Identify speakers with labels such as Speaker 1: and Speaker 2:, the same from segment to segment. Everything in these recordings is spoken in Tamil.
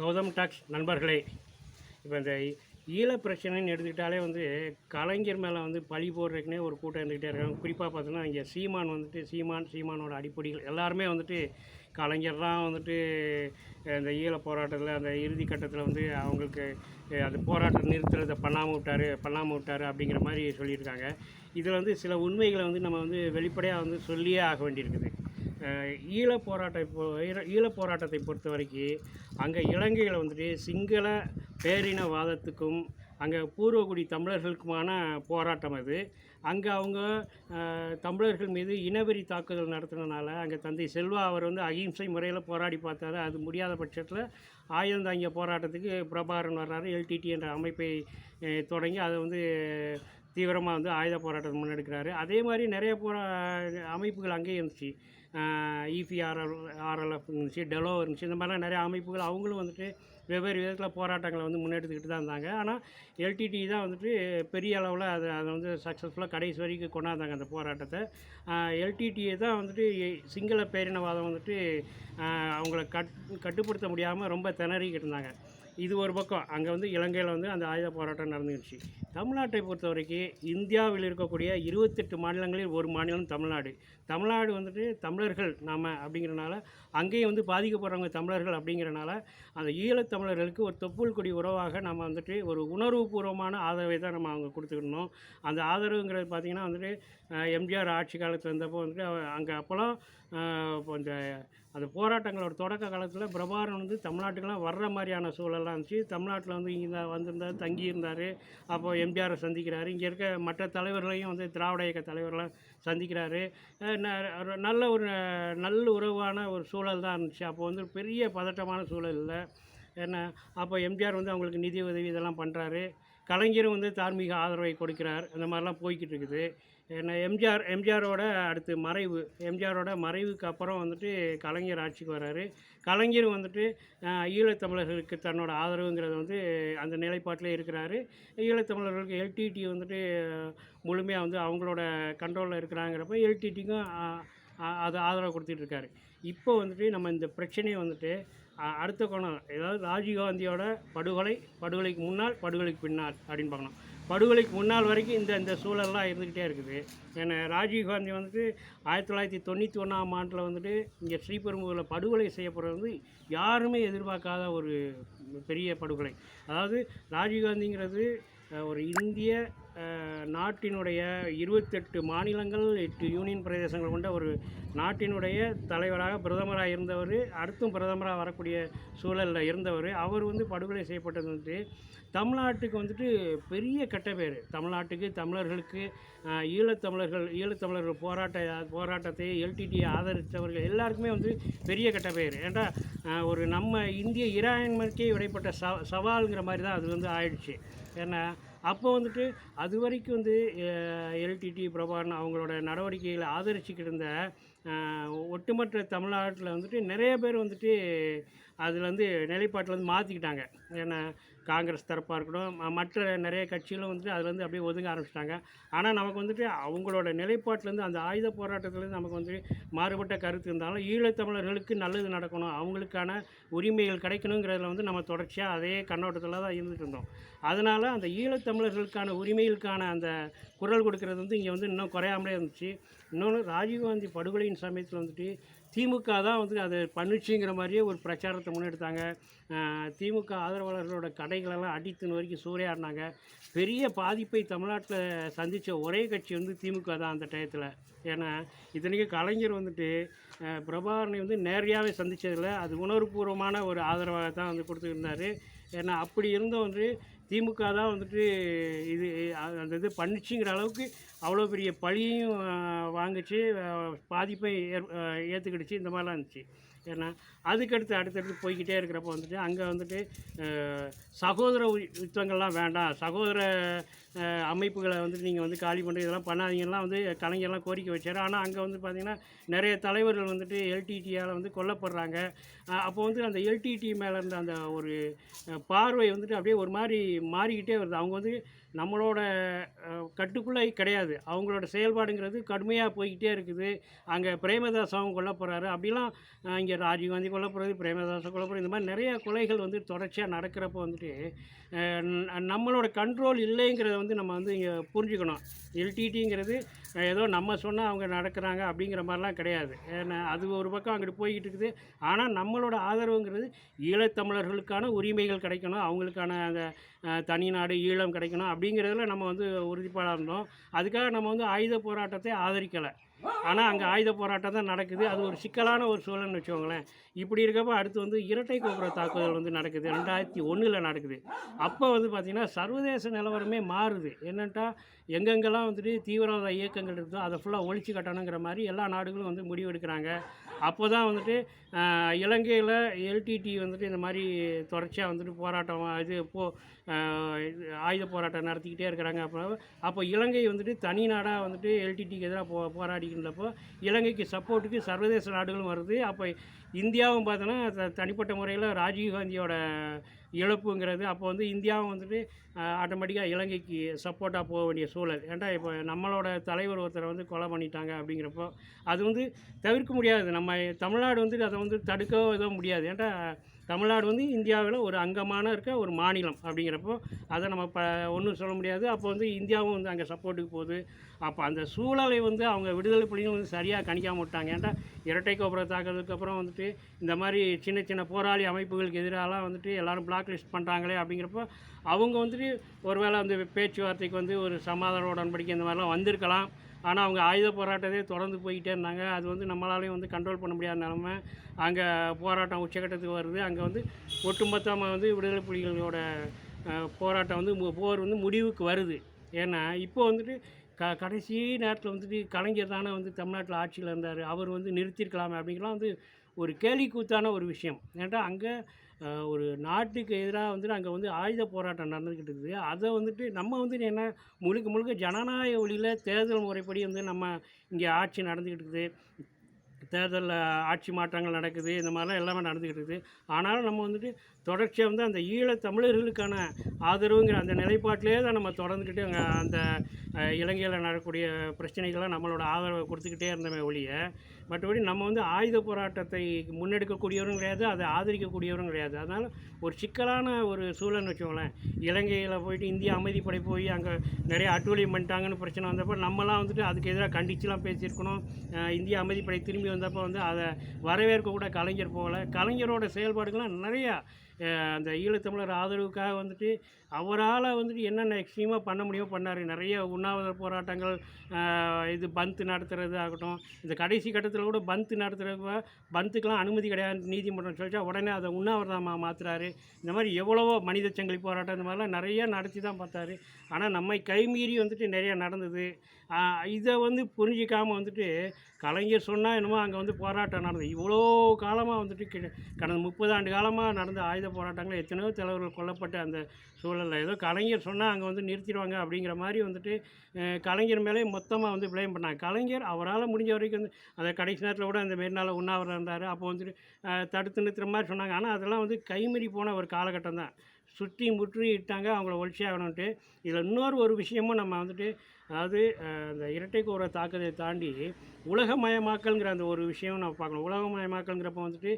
Speaker 1: கௌதம் டாக்ஸ் நண்பர்களே இப்போ இந்த ஈழ பிரச்சனைன்னு எடுத்துக்கிட்டாலே வந்து கலைஞர் மேலே வந்து பழி போடுறதுக்குனே ஒரு கூட்டம் இருந்துக்கிட்டே இருக்காங்க. குறிப்பாக பார்த்தோன்னா இங்கே சீமான் வந்துட்டு சீமான் சீமானோட அடிப்படைகள் எல்லாருமே வந்துட்டு கலைஞர் தான் வந்துட்டு இந்த ஈழ போராட்டத்தில் அந்த இறுதி கட்டத்தில் வந்து அவங்களுக்கு அந்த போராட்டம் நிறுத்துறதை பண்ணாமல் விட்டார் பண்ணாமல் விட்டார் அப்படிங்கிற மாதிரி சொல்லியிருக்காங்க. இதில் வந்து சில உண்மைகளை வந்து நம்ம வந்து வெளிப்படையாக வந்து சொல்லியே ஆக வேண்டியிருக்குது. ஈழ போராட்டம் இப்போ ஈழ- போராட்டத்தை பொறுத்த வரைக்கும் அங்கே இலங்கையில் வந்துட்டு சிங்கள பேரினவாதத்துக்கும் அங்கே பூர்வகுடி தமிழர்களுக்குமான போராட்டம் அது. அங்கே அவங்க தமிழர்கள் மீது இனவெறி தாக்குதல் நடத்தினனால அங்கே தந்தை செல்வா அவர் வந்து அகிம்சை முறையில் போராடி பார்த்தாரு. அது முடியாத பட்சத்தில் ஆயுதம் தாங்கிய போராட்டத்துக்கு பிரபாகரன் வர்றாரு. எல்டிடி என்ற அமைப்பை தொடங்கி அதை வந்து தீவிரமாக வந்து ஆயுத போராட்டத்தை முன்னெடுக்கிறாரு. அதே மாதிரி நிறைய போரா அமைப்புகள் அங்கேயே இருந்துச்சு. இபிஆர்எல் ஆர்எல்எஃப் இருந்துச்சு டெலோ இருந்துச்சு இந்த மாதிரிலாம் நிறைய அமைப்புகள் அவங்களும் வந்துட்டு வெவ்வேறு விதத்தில் போராட்டங்களை வந்து முன்னெடுத்துக்கிட்டு தான் இருந்தாங்க. ஆனால் எல்டிடி தான் வந்துட்டு பெரிய அளவில் அதை அதை வந்து சக்ஸஸ்ஃபுல்லாக கடைசி வரைக்கும் கொண்டாந்தாங்க அந்த போராட்டத்தை. எல்டிடியை தான் வந்துட்டு சிங்கள பேரினவாதம் வந்துட்டு அவங்கள கட் கட்டுப்படுத்த முடியாமல் ரொம்ப திணறிக்கிட்டு இருந்தாங்க. இது ஒரு பக்கம். அங்கே வந்து இலங்கையில் வந்து அந்த ஆயுத போராட்டம் நடந்துருச்சு தமிழ்நாட்டை பொறுத்த வரைக்கும் இந்தியாவில் இருக்கக்கூடிய இருபத்தெட்டு மாநிலங்களில் ஒரு மாநிலம் தமிழ்நாடு. தமிழ்நாடு வந்துட்டு தமிழர்கள் நாம் அப்படிங்கிறனால அங்கேயும் வந்து பாதிக்கப்படுறவங்க தமிழர்கள் அப்படிங்கிறனால அந்த ஈழத்தமிழர்களுக்கு ஒரு தொப்புள் கொடி உறவாக நம்ம வந்துட்டு ஒரு உணர்வுபூர்வமான ஆதரவை தான் நம்ம அவங்க கொடுத்துக்கணும் அந்த ஆதரவுங்கிறது பார்த்திங்கன்னா வந்துட்டு எம்ஜிஆர் ஆட்சி காலத்தில் இருந்தப்போ வந்துட்டு அங்கே அப்போல்லாம் இப்போ இந்த அந்த போராட்டங்களோட தொடக்க காலத்தில் பிரபாரன் வந்து தமிழ்நாட்டுக்கெல்லாம் வர்ற மாதிரியான சூழல் நல்லா இருந்துச்சு. தமிழ்நாட்டில் வந்து இங்கே வந்திருந்தார் தங்கியிருந்தார். அப்போ எம்ஜிஆரை சந்திக்கிறாரு. இங்கே இருக்க மற்ற தலைவர்களையும் வந்து திராவிட இயக்க தலைவர்களாம் சந்திக்கிறாரு. நல்ல ஒரு நல்ல உறவான ஒரு சூழல் தான் இருந்துச்சு. அப்போ வந்து பெரிய பதட்டமான சூழல் இல்லை. என்ன அப்போ எம்ஜிஆர் வந்து அவங்களுக்கு நிதி உதவி இதெல்லாம் பண்ணுறாரு கலைஞரும் வந்து தார்மீக ஆதரவை கொடுக்கிறார். அந்த மாதிரிலாம் போய்கிட்டு இருக்குது. என்ன எம்ஜிஆர் எம்ஜிஆரோட அடுத்து மறைவு. எம்ஜிஆரோட மறைவுக்கு அப்புறம் வந்துட்டு கலைஞர் ஆட்சிக்கு வர்றாரு கலைஞர் வந்துட்டு ஈழத்தமிழர்களுக்கு தன்னோட ஆதரவுங்கிறத வந்து அந்த நிலைப்பாட்டிலே இருக்கிறாரு. ஈழத்தமிழர்களுக்கு எல்டிடி வந்துட்டு முழுமையாக வந்து அவங்களோட கண்ட்ரோலில் இருக்கிறாங்கிறப்ப எல்டிடிக்கும் அது ஆதரவு கொடுத்துட்டு இருக்காரு. இப்போ வந்துட்டு நம்ம இந்த பிரச்சனையை வந்துட்டு அடுத்த கோணம் ஏதாவது ராஜீவ்காந்தியோட படுகொலை படுகொலைக்கு முன்னால் படுகொலைக்கு பின்னால் அப்படின்னு பார்க்கணும் படுகொலைக்கு முன்னால் வரைக்கும் இந்த இந்த சூழல்லாம் இருந்துக்கிட்டே இருக்குது. ஏன்னா ராஜீவ்காந்தி வந்துட்டு ஆயிரத்தி தொள்ளாயிரத்தி தொண்ணூற்றி ஒன்றாம் ஆண்டில் வந்துட்டு இங்கே ஸ்ரீபெரும்புதூரில் படுகொலை செய்யப்படுறது வந்து யாருமே எதிர்பார்க்காத ஒரு பெரிய படுகொலை. அதாவது ராஜீவ்காந்திங்கிறது ஒரு இந்திய நாட்டினுடைய இருபத்தெட்டு மாநிலங்கள் எட்டு யூனியன் பிரதேசங்கள் கொண்ட ஒரு நாட்டினுடைய தலைவராக பிரதமராக இருந்தவர் அடுத்தும் பிரதமராக வரக்கூடிய சூழலில் இருந்தவர். அவர் வந்து படுகொலை செய்யப்பட்டது வந்துட்டு தமிழ்நாட்டுக்கு வந்துட்டு பெரிய கெட்ட பேர். தமிழ்நாட்டுக்கு தமிழர்களுக்கு ஈழத்தமிழர்கள் ஈழத்தமிழர்கள் போராட்ட போராட்டத்தை எல்டிடியை ஆதரித்தவர்கள் எல்லாருக்குமே வந்து பெரிய கெட்ட பேர். ஏன்டா ஒரு நம்ம இந்திய இறையாண்மைக்கே இடைப்பட்ட ச சவாலுங்கிற மாதிரி தான் அது வந்து ஆயிடுச்சு. ஏன்னா அப்போ வந்துட்டு அது வரைக்கும் வந்து எல்டிடி பிரபாகரன் அவங்களோட நடவடிக்கைகளை ஆதரிச்சுக்கிட்டு இருந்த ஒட்டுமொத்த தமிழ்நாட்டில் வந்துட்டு நிறைய பேர் வந்துட்டு அதில் வந்து நிலைப்பாட்டில் வந்து மாற்றிக்கிட்டாங்க ஏன்னா காங்கிரஸ் தரப்பாக இருக்கட்டும் மற்ற நிறைய கட்சிகளும் வந்துட்டு அதில் வந்து அப்படியே ஒதுங்க ஆரம்பிச்சிட்டாங்க. ஆனால் நமக்கு வந்துட்டு அவங்களோட நிலைப்பாட்டிலேருந்து அந்த ஆயுத போராட்டத்துலேருந்து நமக்கு வந்து மாறுபட்ட கருத்து இருந்தாலும் ஈழத்தமிழர்களுக்கு நல்லது நடக்கணும். அவங்களுக்கான உரிமைகள் கிடைக்கணுங்கிறதுல வந்து நம்ம தொடர்ச்சியாக அதே கண்ணோட்டத்தில் தான் இருந்துட்டு இருந்தோம். அதனால் அந்த ஈழத்தமிழர்களுக்கான உரிமைகளுக்கான அந்த குரல் கொடுக்கறது வந்து இங்கே வந்து இன்னும் குறையாமலே இருந்துச்சு. இன்னொன்று ராஜீவ்காந்தி படுகொலையின் சமயத்தில் வந்துட்டு திமுக தான் வந்து அதை பண்ணுச்சுங்கிற மாதிரியே ஒரு பிரச்சாரத்தை முன்னெடுத்தாங்க. திமுக ஆதரவாளர்களோட கடைகளெல்லாம் அடித்துன வரைக்கும் சூறையாடினாங்க. பெரிய பாதிப்பை தமிழ்நாட்டில் சந்தித்த ஒரே கட்சி வந்து திமுக தான் அந்த டயத்தில். ஏன்னா இத்தனைக்கும் கலைஞர் வந்துட்டு பிரபாகரனை வந்து நேரடியாகவே சந்தித்ததில்ல அது உணர்வுபூர்வமான ஒரு ஆதரவாக தான் வந்து கொடுத்துருந்தார். ஏன்னா அப்படி இருந்தும் வந்து திமுக தான் வந்துட்டு இது அ- இது பண்ணுச்சுங்கிற அளவுக்கு அவ்வளோ பெரிய பழியும் வாங்குச்சு. பாதிப்பை ஏற் ஏற்றுக்கிடுச்சு இந்த மாதிரிலாம் இருந்துச்சு. ஏன்னா அதுக்கடுத்து அடுத்தடுத்து போய்கிட்டே இருக்கிறப்ப வந்துட்டு அங்கே வந்துட்டு சகோதர யுத்தங்கள்லாம் வேண்டாம். சகோதர அமைப்புகளை வந்துட்டு நீங்கள் வந்து காலி பண்ணுறது இதெல்லாம் பண்ணாதீங்கலாம் வந்து கலைஞர்லாம் கோரிக்கை வச்சார். ஆனால் அங்கே வந்து பார்த்திங்கன்னா நிறைய தலைவர்கள் வந்துட்டு எல்டிடியால் வந்து கொல்லப்படுறாங்க. அப்போ வந்து அந்த எல்டிடி மேலே இருந்த அந்த ஒரு பார்வை வந்துட்டு அப்படியே ஒரு மாதிரி மாறிக்கிட்டே வருது. அவங்க வந்து நம்மளோட கட்டுக்குள்ளே கிடையாது. அவங்களோட செயல்பாடுங்கிறது கடுமையாக போய்கிட்டே இருக்குது. அங்கே பிரேமதாஸ் அவங்க கொல்ல போகிறாரு அப்படிலாம் இங்கே ராஜீவ்காந்தி கொல்ல போகிறது பிரேமதாசை கொல்ல போகிறது இந்த மாதிரி நிறைய கொலைகள் வந்து தொடர்ச்சியாக நடக்கிறப்போ வந்துட்டு நம்மளோட கண்ட்ரோல் இல்லைங்கிறத வந்து நம்ம வந்து இங்கே புரிஞ்சுக்கணும். எல்டிடிங்கிறது ஏதோ நம்ம சொன்னால் அவங்க நடக்கிறாங்க அப்படிங்கிற மாதிரிலாம் கிடையாது. ஏன்னா அது ஒரு பக்கம் அங்கிட்டு போய்கிட்டு இருக்குது. ஆனால் நம்மளோட ஆதரவுங்கிறது ஈழத்தமிழர்களுக்கான உரிமைகள் கிடைக்கணும். அவங்களுக்கான அந்த தனி நாடு ஈழம் கிடைக்கணும் அப்படிங்கிறதுல நம்ம வந்து உறுதிப்பாடாக இருந்தோம். அதுக்காக நம்ம வந்து ஆயுத போராட்டத்தை ஆதரிக்கலை. ஆனால் அங்கே ஆயுத போராட்டம் தான் நடக்குது. அது ஒரு சிக்கலான ஒரு சூழல்னு வச்சுக்கோங்களேன். இப்படி இருக்கப்போ அடுத்து வந்து இரட்டை கோபுர தாக்குதல் வந்து நடக்குது. ரெண்டாயிரத்தி ஒன்றில் நடக்குது. அப்போ வந்து பார்த்திங்கன்னா சர்வதேச நிலவரமே மாறுது. என்னென்ட்டா எங்கெங்கெல்லாம் வந்துட்டு தீவிரவாத இயக்கங்கள் இருந்தோ அதை ஃபுல்லாக ஒழிச்சு கட்டணுங்கிற மாதிரி எல்லா நாடுகளும் வந்து முடிவெடுக்கிறாங்க. அப்போ தான் வந்துட்டு இலங்கையில் எல்டிடி வந்துட்டு இந்த மாதிரி தொடர்ச்சியாக வந்துட்டு போராட்டம் இது போ ஆயுத போராட்டம் நடத்திக்கிட்டே இருக்கிறாங்க. அப்போ அப்போ இலங்கை வந்துட்டு தனி நாடாக வந்துட்டு எல்டிடிக்கு எதிராக போ போராடிக்கின்றப்போ இலங்கைக்கு சப்போர்ட்டுக்கு சர்வதேச நாடுகளும் வருது. அப்போ இந்தியாவும் பார்த்தோன்னா த- தனிப்பட்ட முறையில் ராஜீவ்காந்தியோட இழப்புங்கிறது அப்போ வந்து இந்தியாவும் வந்துட்டு ஆட்டோமேட்டிக்காக இலங்கைக்கு சப்போர்ட்டாக போக வேண்டிய சூழல். ஏன்டா இப்போ நம்மளோட தலைவர் ஒருத்தரை வந்து கொலை பண்ணிட்டாங்க அப்படிங்கிறப்போ அது வந்து தவிர்க்க முடியாது. நம்ம தமிழ்நாடு வந்து அதை வந்து தடுக்கவோ எதுவும் முடியாது. ஏன்டா தமிழ்நாடு வந்து இந்தியாவில் ஒரு அங்கமான இருக்க ஒரு மாநிலம் அப்படிங்கிறப்போ அதை நம்ம ப ஒன்றும் சொல்ல முடியாது. அப்போ வந்து இந்தியாவும் வந்து அங்கே சப்போர்ட்டுக்கு போகுது. அப்போ அந்த சூழலை வந்து அவங்க விடுதலை புலிகள் வந்து சரியாக கணிக்காம விட்டாங்க. ஏன்டா இரட்டை கோபுர தாக்குறதுக்கு அப்புறம் வந்துட்டு இந்த மாதிரி சின்ன சின்ன போராளி அமைப்புகளுக்கு எதிராலாம் வந்துட்டு எல்லோரும் பிளாக் லிஸ்ட் பண்ணுறாங்களே அப்படிங்கிறப்போ அவங்க வந்துட்டு ஒருவேளை அந்த பேச்சுவார்த்தைக்கு வந்து ஒரு சமாதான உடன்படிக்கை இந்த மாதிரிலாம் வந்திருக்கலாம். ஆனால் அவங்க ஆயுத போராட்டத்தை தொடர்ந்து போய்கிட்டே இருந்தாங்க. அது வந்து நம்மளாலையும் வந்து கண்ட்ரோல் பண்ண முடியாத நிலமை. அங்கே போராட்டம் உச்சக்கட்டத்துக்கு வருது. அங்கே வந்து ஒட்டுமொத்தமாக வந்து விடுதலை புலிகளோட போராட்டம் வந்து போர் வந்து முடிவுக்கு வருது. ஏன்னா இப்போ வந்துட்டு க கடைசி நேரத்தில் வந்துட்டு கலைஞர் தானே வந்து தமிழ்நாட்டில் ஆட்சியில் இருந்தார். அவர் வந்து நிறுத்திருக்கலாமே அப்படிங்கலாம் வந்து ஒரு கேலிக்கூத்தான ஒரு விஷயம். ஏன்டா அங்கே ஒரு நாட்டுக்கு எதிராக வந்துட்டு அங்கே வந்து ஆயுத போராட்டம் நடந்துக்கிட்டு இருக்குது. அதை வந்துட்டு நம்ம வந்துட்டு என்ன முழுக்க முழுக்க ஜனநாயக வழியில் தேர்தல் முறைப்படி வந்து நம்ம இங்கே ஆட்சி நடந்துக்கிட்டு இருக்குது. தேர்தலில் ஆட்சி மாற்றங்கள் நடக்குது இந்த மாதிரிலாம் எல்லாமே நடந்துக்கிட்டு இருக்குது. ஆனாலும் நம்ம வந்துட்டு தொடர்ச்சியாக வந்து அந்த ஈழத் தமிழர்களுக்கான ஆதரவுங்கிற அந்த நிலைப்பாட்டிலே தான் நம்ம தொடர்ந்துக்கிட்டு அங்கே அந்த இலங்கையில் நடக்கூடிய பிரச்சனைகள்லாம் நம்மளோட ஆதரவை கொடுத்துக்கிட்டே இருந்தமே ஒழிய மற்றபடி நம்ம வந்து ஆயுத போராட்டத்தை முன்னெடுக்கக்கூடியவரும் கிடையாது அதை ஆதரிக்கக்கூடியவரும் கிடையாது. அதனால் ஒரு சிக்கலான ஒரு சூழல்னு வச்சுக்கோங்களேன். இலங்கையில் போயிட்டு இந்திய அமைதிப்படை போய் அங்கே நிறைய அட்டூழியம் பண்ணிட்டாங்கன்னு பிரச்சனை வந்தப்போ நம்மலாம் வந்துட்டு அதுக்கு எதிராக கண்டிச்சுலாம் பேசியிருக்கணும். இந்திய அமைதிப்படை திரும்பி வந்தப்போ வந்து அதை வரவேற்க கூட கலைஞர் போகலை. கலைஞரோட செயல்பாடுகள்லாம் நிறையா அந்த ஈழத்தமிழர் ஆதரவுக்காக வந்துட்டு அவரால் வந்துட்டு என்னென்ன எக்ஸ்ட்ரீமாக பண்ண முடியுமோ பண்ணார். நிறைய உண்ணாவிரத போராட்டங்கள் இது பந்த் நடத்துறது ஆகட்டும். இந்த கடைசி கட்டத்தில் கூட பந்த் நடத்துகிறப்ப பந்துக்கெலாம் அனுமதி கிடையாது நீதிமன்றம் சொல்லிச்சா உடனே அதை உண்ணாவிரதமாக மாற்றுறாரு இந்த மாதிரி எவ்வளவோ மனித சங்கிலி போராட்டம் இந்த மாதிரிலாம் நிறைய நடத்தி தான் பார்த்தாரு. ஆனால் நம்மை கைமீறி வந்துட்டு நிறையா நடந்தது. இதை வந்து புரிஞ்சிக்காமல் வந்துட்டு கலைஞர் சொன்னால் என்னமோ அங்கே வந்து போராட்டம் நடந்தது. இவ்வளோ காலமாக வந்துட்டு கி கடந்த முப்பது ஆண்டு காலமாக நடந்த ஆயுத போராட்டங்கள் எத்தனையோ தலைவர்கள் கொல்லப்பட்ட அந்த சூழலில். ஏதோ கலைஞர் சொன்னால் அங்கே வந்து நிறுத்திடுவாங்க அப்படிங்கிற மாதிரி வந்துட்டு கலைஞர் மேலே மொத்தமாக வந்து ப்ளேம் பண்ணாங்க. கலைஞர் அவரால் முடிஞ்ச வரைக்கும் வந்து அந்த கடைசி நேரத்தில் கூட அந்த மாரி உண்ணாவிரம் இருந்தார். அப்போ வந்துட்டு தடுத்து நிறுத்துகிற மாதிரி சொன்னாங்க. ஆனால் அதெல்லாம் வந்து கைமறி போன ஒரு காலகட்டம் தான். சுற்றி முற்றி இட்டாங்க அவங்கள ஒழிச்சே ஆகணுன்ட்டு இதில் இன்னொரு ஒரு விஷயமும் நம்ம வந்துட்டு அதாவது அந்த இரட்டை கோர தாக்குதலை தாண்டி உலகமயமாக்கல்ங்கிற அந்த ஒரு விஷயம் நம்ம பார்க்கணும். உலகமயமாக்கல்ங்கிறப்ப வந்துட்டு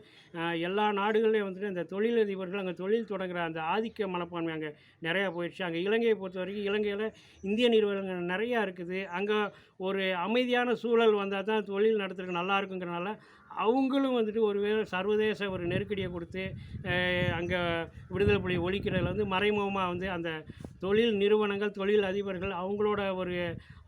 Speaker 1: எல்லா நாடுகள்லேயும் வந்துட்டு அந்த தொழிலதிபர்கள் அங்கே தொழில் தொடங்குற அந்த ஆதிக்க மனப்பான்மை அங்கே நிறையா போயிடுச்சு. அங்கே இலங்கையை பொறுத்த வரைக்கும் இலங்கையில் இந்திய நிறுவனங்கள் நிறையா இருக்குது. அங்கே ஒரு அமைதியான சூழல் வந்தால் தான் தொழில் நடத்துறதுக்கு நல்லா இருக்குங்கிறனால அவங்களும் வந்துட்டு ஒரு வேளை சர்வதேச ஒரு நெருக்கடியை கொடுத்து அங்கே விடுதலை புலி ஒழிக்கிறதுல வந்து மறைமுகமாக வந்து அந்த தொழில் நிறுவனங்கள் தொழில் அதிபர்கள் அவங்களோட ஒரு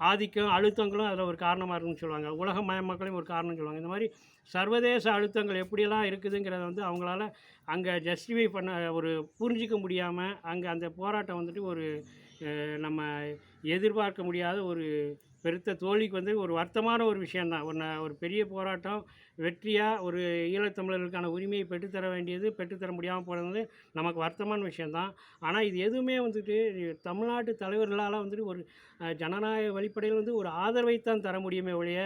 Speaker 1: ஆதிக்கம் அழுத்தங்களும் அதில் ஒரு காரணமாக இருக்குன்னு சொல்லுவாங்க. உலக மயமக்களையும் ஒரு காரணம் சொல்லுவாங்க. இந்த மாதிரி சர்வதேச அழுத்தங்கள் எப்படியெல்லாம் இருக்குதுங்கிறத வந்து அவங்களால அங்கே ஜஸ்டிஃபை பண்ண ஒரு புரிஞ்சிக்க முடியாமல் அங்கே அந்த போராட்டம் வந்துட்டு ஒரு நம்ம எதிர்பார்க்க முடியாத ஒரு பெருத்த தோல்விக்கு வந்து ஒரு வருத்தமான ஒரு விஷயந்தான். ஒரு ஒரு பெரிய போராட்டம் வெற்றியாக ஒரு ஈழத்தமிழர்களுக்கான உரிமையை பெற்றுத்தர வேண்டியது பெற்றுத்தர முடியாமல் போனது நமக்கு வருத்தமான விஷயந்தான். ஆனால் இது எதுவுமே வந்துட்டு தமிழ்நாட்டு தலைவர்களால் வந்துட்டு ஒரு ஜனநாயக வழிப்படையில் வந்து ஒரு ஆதரவை தான் தர முடியுமே ஒழிய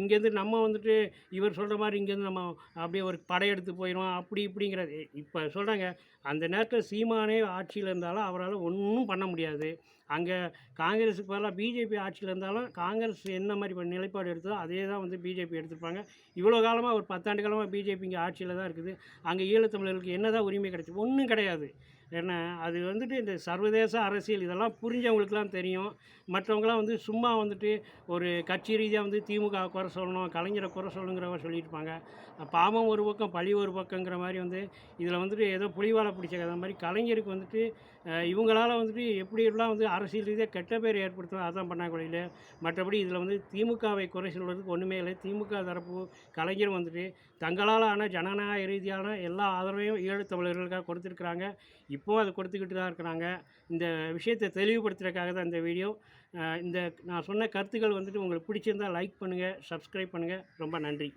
Speaker 1: இங்கேருந்து நம்ம வந்துட்டு இவர் சொல்கிற மாதிரி இங்கேருந்து நம்ம அப்படியே ஒரு படையெடுத்து போயிடும் அப்படி இப்படிங்கிறது. இப்போ சொல்கிறாங்க அந்த நேரத்தில் சீமானே ஆட்சியில் இருந்தாலும் அவரால் ஒன்றும் பண்ண முடியாது. அங்கே காங்கிரஸுக்கு பதிலாக பிஜேபி ஆட்சியில் இருந்தாலும் காங்கிரஸ் என்ன மாதிரி நிலைப்பாடு எடுத்ததோ அதே தான் வந்து பிஜேபி எடுத்திருப்பாங்க. இவ்வளோ காலமாக ஒரு பத்தாண்டு காலமாக பிஜேபி இங்கே ஆட்சியில் தான் இருக்குது. அங்கே ஈழத்தமிழர்களுக்கு என்ன தான் உரிமை கிடைச்சி ஒன்றும் கிடையாது. ஏன்னா அது வந்துட்டு இந்த சர்வதேச அரசியல் இதெல்லாம் புரிஞ்சவங்களுக்குலாம் தெரியும். மற்றவங்களாம் வந்து சும்மா வந்துட்டு ஒரு கட்சி ரீதியாக வந்து திமுக குறை சொல்லணும் கலைஞரை குறை சொல்லணுங்கிறவங்க சொல்லியிருப்பாங்க பாவம் ஒரு பக்கம் பழி ஒரு பக்கங்கிற மாதிரி வந்து இதில் வந்துட்டு ஏதோ புலிவாலை பிடிச்ச கதை மாதிரி கலைஞருக்கு வந்துட்டு இவங்களால் வந்துட்டு எப்படி எல்லாம் வந்து அரசியல் ரீதியாக கெட்ட பேர் ஏற்படுத்தணும் அதான் பண்ணாங்கொழியில் மற்றபடி இதில் வந்து திமுகவை குறை சொல்வதற்கு ஒன்றுமே இல்லை. திமுக தரப்பு கலைஞர் வந்துட்டு தங்களால் ஆன ஜனநாயக ரீதியான எல்லா ஆதரவையும் ஈழத் தமிழர்களுக்காக கொடுத்துருக்குறாங்க. இப்போவும் அதை கொடுத்துக்கிட்டு தான் இருக்கிறாங்க. இந்த விஷயத்தை தெளிவுபடுத்துறதுக்காக தான் இந்த வீடியோ. இந்த நான் சொன்ன கருத்துக்கள் வந்துட்டு உங்களுக்கு பிடிச்சிருந்தா லைக் பண்ணுங்கள் சப்ஸ்கிரைப் பண்ணுங்கள் ரொம்ப நன்றி.